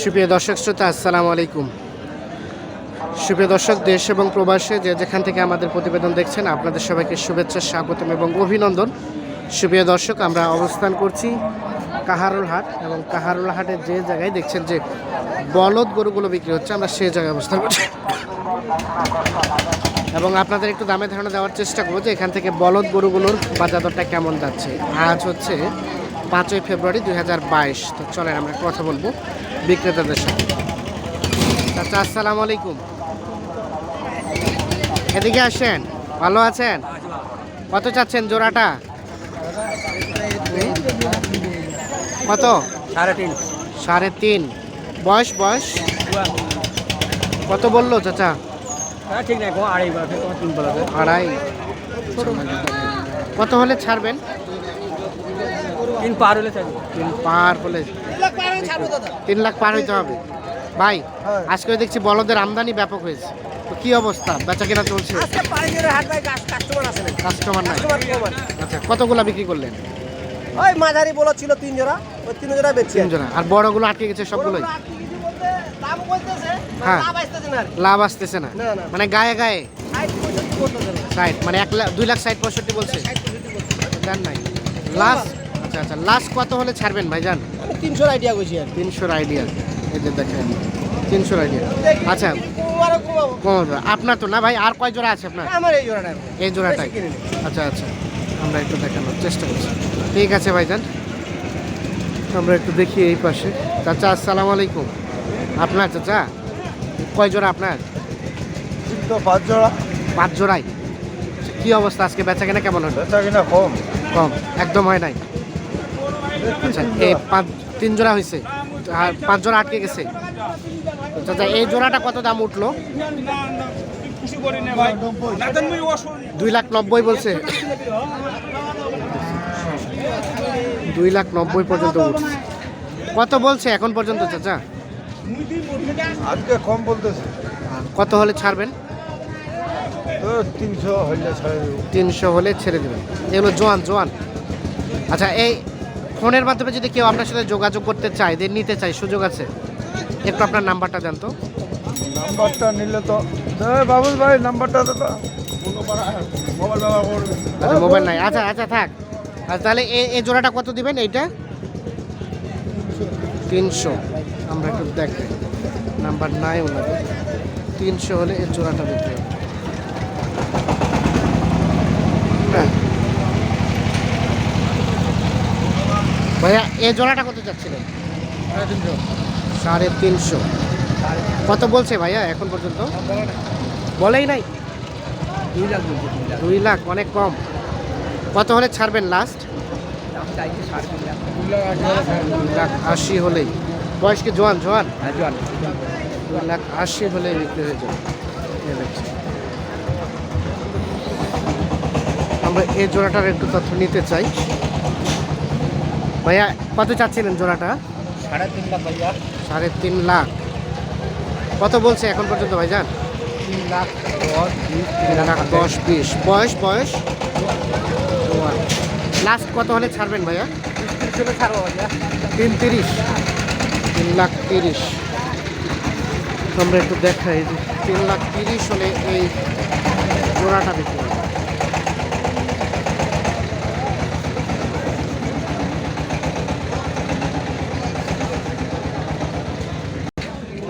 সুপ্রিয় দর্শক শ্রোতা, আসসালামু আলাইকুম। সুপ্রিয় দর্শক, দেশ এবং প্রবাসে যে যেখান থেকে আমাদের প্রতিবেদন দেখছেন, আপনাদের সবাইকে শুভেচ্ছা, স্বাগতম এবং অভিনন্দন। সুপ্রিয় দর্শক, আমরা অবস্থান করছি কাহারুল হাট এবং কাহারুল হাটের যে জায়গায় দেখছেন যে বলদ গরুগুলো বিক্রি হচ্ছে, আমরা সেই জায়গায় অবস্থান করছি। এবং আপনাদের একটু দামে ধারণা দেওয়ার চেষ্টা করব যে এখান থেকে বলদ গরুগুলোর বাজার দরটা কেমন যাচ্ছে। আজ হচ্ছে পাঁচই ফেব্রুয়ারি দুই হাজার বাইশ। তো চলেন আমরা কথা বলব বিক্রেতাদের সাথে। আচ্ছা আসসালামু আলাইকুম। এদিকে আসেন ভালো আছেন? কত চাচ্ছেন জোড়াটা? কত? সাড়ে তিন। সাড়ে তিন। বয়স বয়স? কত বলল চাচা? ঠিক নাই আড়াই। কত হলে ছাড়বেন? তিন পার হলে তিন পার হলে তিন লাখ পার হইতে হবে। ভাই আজকে দেখছি বলদের আমদানি ব্যাপক হয়েছে। তো কি অবস্থা? বেচা কেনা চলছে? কাস্টমার নাই কাস্টমার আচ্ছা কতগুলা বিক্রি করলেন? ওই মাঝারি বলো ছিল তিন জোড়া। ওই তিন জোড়া বেচছি তিন জোড়া। আর বড়গুলো আটকে গেছে সবগুলোই? হ্যাঁ। লাভ আসতেছে না। মানে গায়ে গায়ে? ষাট মানে এক লাখ দুই লাখ ষাট পঁয়ষট্টি বলছে। জান নাই। লাস্ট আচ্ছা আচ্ছা লাস্ট কত হলে ছাড়বেন ভাই জান তিনশোর আইডিয়া করছি আর তিনশোর আইডিয়া এই যে দেখেন তিনশোর আইডিয়া আচ্ছা কমাবো। আপনার তো না ভাই আর কয় জোড়া আছে আপনার? আমার এই জোড়াটা। এই জোড়াটাই। আচ্ছা আচ্ছা আমরা একটু দেখানোর চেষ্টা করছি। ঠিক আছে ভাই ভাইজান আমরা একটু দেখি এই পাশে। চাচা আসসালামু আলাইকুম। আপনার চাচা কয় জোড়া আপনার? পাঁচ জোড়া। পাঁচ জোড়াই। কি অবস্থা আজকে? বেচা কেনা কেমন হলো? বেচা কিনা কম। কম একদম হয় নাই। আচ্ছা এই পাঁচ তিন জোড়া হয়েছে আর পাঁচ জোড়া আটকে গেছে। চাচা এই জোড়াটা কত দাম উঠল? দুই লাখ নব্বই বলছে। দুই লাখ নব্বই পর্যন্ত উঠছে। কত বলছে এখন পর্যন্ত চাচা? আজকে কম বলতেছে। কত হলে ছাড়বেন? তিনশো হলে ছেড়ে দেবেন। এগুলো জোয়ান জোয়ান। আচ্ছা এই ফোনের মাধ্যমে যদি কেউ আপনার সাথে যোগাযোগ করতে চায় যে নিতে চায় সুযোগ আছে? একটু আপনার নাম্বারটা দেন তো। নাম্বারটা নিলে তো বাবুল ভাই নাম্বারটা তো। মোবাইল আচ্ছা মোবাইল নাই। আচ্ছা আচ্ছা থাক। আচ্ছা তাহলে এই জোড়াটা কত দিবেন এইটা? তিনশো। আমরা একটু দেখাই নাম্বার নাই ওনাদের। তিনশো হলে এই জোড়াটা বিক্রি হবে। ভাইয়া এই জোড়াটা কত যাচ্ছিলেন সাড়ে তিনশো। কত বলছে ভাইয়া এখন পর্যন্ত? বলেই নাই? দুই লাখ দুই লাখ অনেক কম। কত হলে ছাড়বেন লাস্ট লাখ। আশি হলেই। বয়স কি জোয়ান? জোয়ান? হ্যাঁ জোয়ান। দুই লাখ আশি হলে বিক্রি হয়ে যাবে। আমরা এই জোড়াটার একটু তথ্য নিতে চাই। ভাইয়া কত চাচ্ছিলেন জোড়াটা? সাড়ে তিন লাখ ভাইয়া। সাড়ে তিন লাখ। কত বলছে এখন পর্যন্ত ভাইজান? তিন লাখ তিন লাখ দশ বিশ। বয়স বয়স? লাস্ট কত হলে ছাড়বেন ভাইয়া? তিন তিরিশ তিন লাখ তিরিশ। আমরা একটু দেখাই তিন লাখ তিরিশ হলে এই জোড়াটা বিক্রি হবে।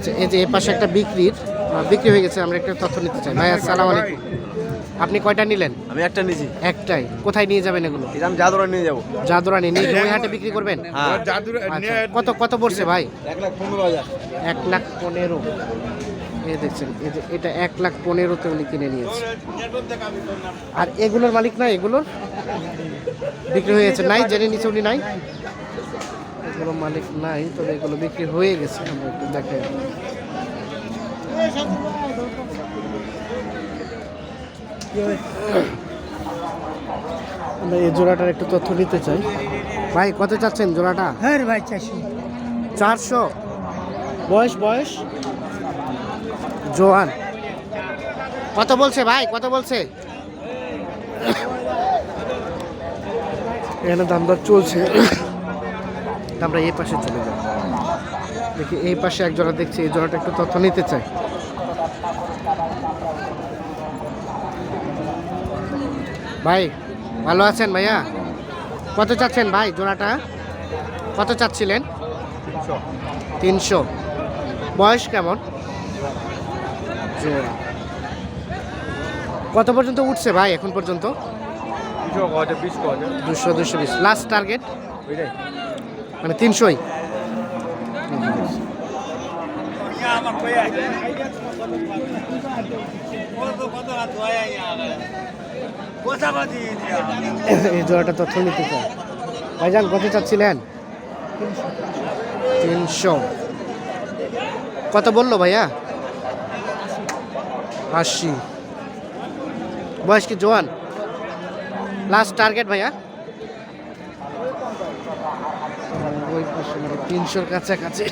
আচ্ছা এই যে এ পাশে একটা বিক্রির বিক্রি হয়ে গেছে আমরা একটা তথ্য নিতে চাই। ভাই আসসালাম আলাইকুম। আপনি কয়টা নিলেন? আমি একটা নিয়েছি একটাই। কোথায় নিয়ে যাবেন এগুলো? এরকম জাদুরা নিয়ে যাব। জাদুরা নিয়ে ওই হাটে বিক্রি করবেন? হ্যাঁ। আচ্ছা, কত কত পড়ছে ভাই? এক লাখ পনেরো হাজার। এক লাখ পনেরো। এই দেখছেন এই যে এটা এক লাখ পনেরোতে উনি কিনে নিয়েছে। আর এগুলোর মালিক নাই? এগুলোর? বিক্রি হয়ে গেছে। নাই? জেনে নিচে উনি নাই? এগুলো মালিক নাই তবে এগুলো বিক্রি হয়ে গেছে আমরা একটু দেখাই আমরা এই জোড়াটার একটু তথ্য নিতে চাই। ভাই কত চাচ্ছেন জোড়াটা? হ্যাঁ ভাই চারশো। চারশো? বয়স বয়স? জোয়ান। কত বলছে ভাই কত বলছে? এখানে দাম দর চলছে। আমরা এই পাশে চলে যাব দেখি এই পাশে এক জোড়া দেখছি এই জোড়াটা একটু তথ্য নিতে চাই। ভাই ভালো আছেন ভাইয়া? কত চাচ্ছেন ভাই জোড়াটা? কত চাচ্ছিলেন? তিনশো। বয়স কেমন? জোড়া কত পর্যন্ত উঠছে ভাই এখন পর্যন্ত? দুশো দুশো বিশ। লাস্ট টার্গেট মানে তিনশোই। এই জোড়াটা তথ্য নিতে চাই। ভাইজান, কত চাচ্ছিলেন? তিনশো। কত বলল ভাইয়া? আশি। বয়স কি জোয়ান? লাস্ট টার্গেট ভাইয়া? ওই পাশে মানে তিনশোর কাছাকাছি।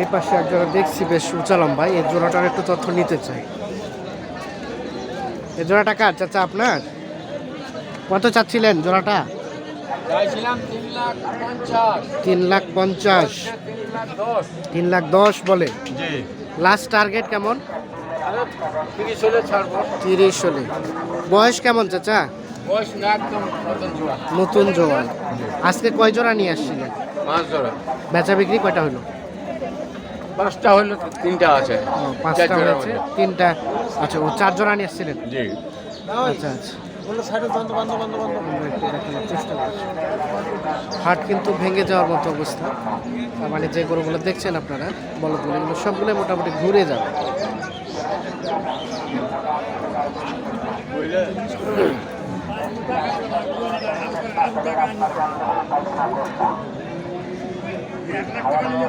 এই পাশে এক জোড়া দেখছি, বেশ উঁচা লম্বা। এই জোড়াটার একটু তথ্য নিতে চাই। এই জোড়াটা কার? চাচা, আপনার? কত চাচ্ছিলেন জোড়াটা? তিন লাখ পঞ্চাশ। তিন লাখ দশ বলে। লাস্ট টার্গেট কেমন? তিরিশ হলে বয়স কেমন চাচা? নতুন জোয়ান আজকে কয় জোড়া নিয়ে আসছিলেন? পাঁচ জোড়া। বেচা বিক্রি কয়টা হলো? পাঁচটা হলো তিনটা আছে। পাঁচটা হয়েছে তিনটা। আচ্ছা ও চার জোড়া নিয়ে আসছিলেন? জি। আচ্ছা আচ্ছা। আমরা একটু দেখানোর চেষ্টা করছি হাট কিন্তু ভেঙে যাওয়ার মতো অবস্থা। তার মানে যে গরুগুলো দেখছেন আপনারা বলদগুলো এগুলো সবগুলো মোটামুটি ঘুরে যাবে। নিয়ে